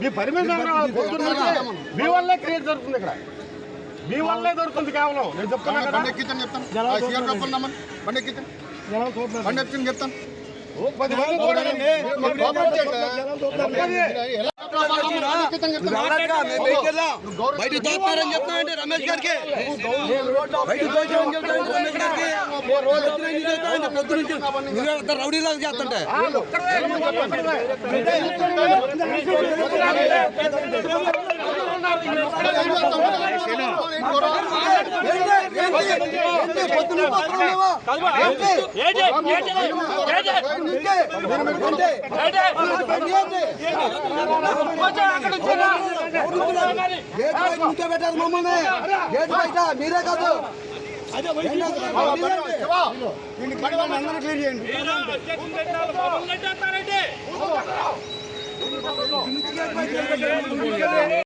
మీ నుంచి మీ వల్లే క్రియేట్ జరుగుతుంది ఇక్కడ. మీ వల్లే దొరుకుతుంది కేవలం. నేను చెప్తున్నా కదా. చెప్తాను. బండి ఎక్కించండి బండి పది మంది చూడండి. బయట చెప్తానంటే రమేష్ గారికి. బయట చెప్తానంటే రమేష్ గారికి. రౌడీలాగా చేస్తుంటే గేట్ బయట మీరే కాదు అందరినీ క్లీన్ చేయండి.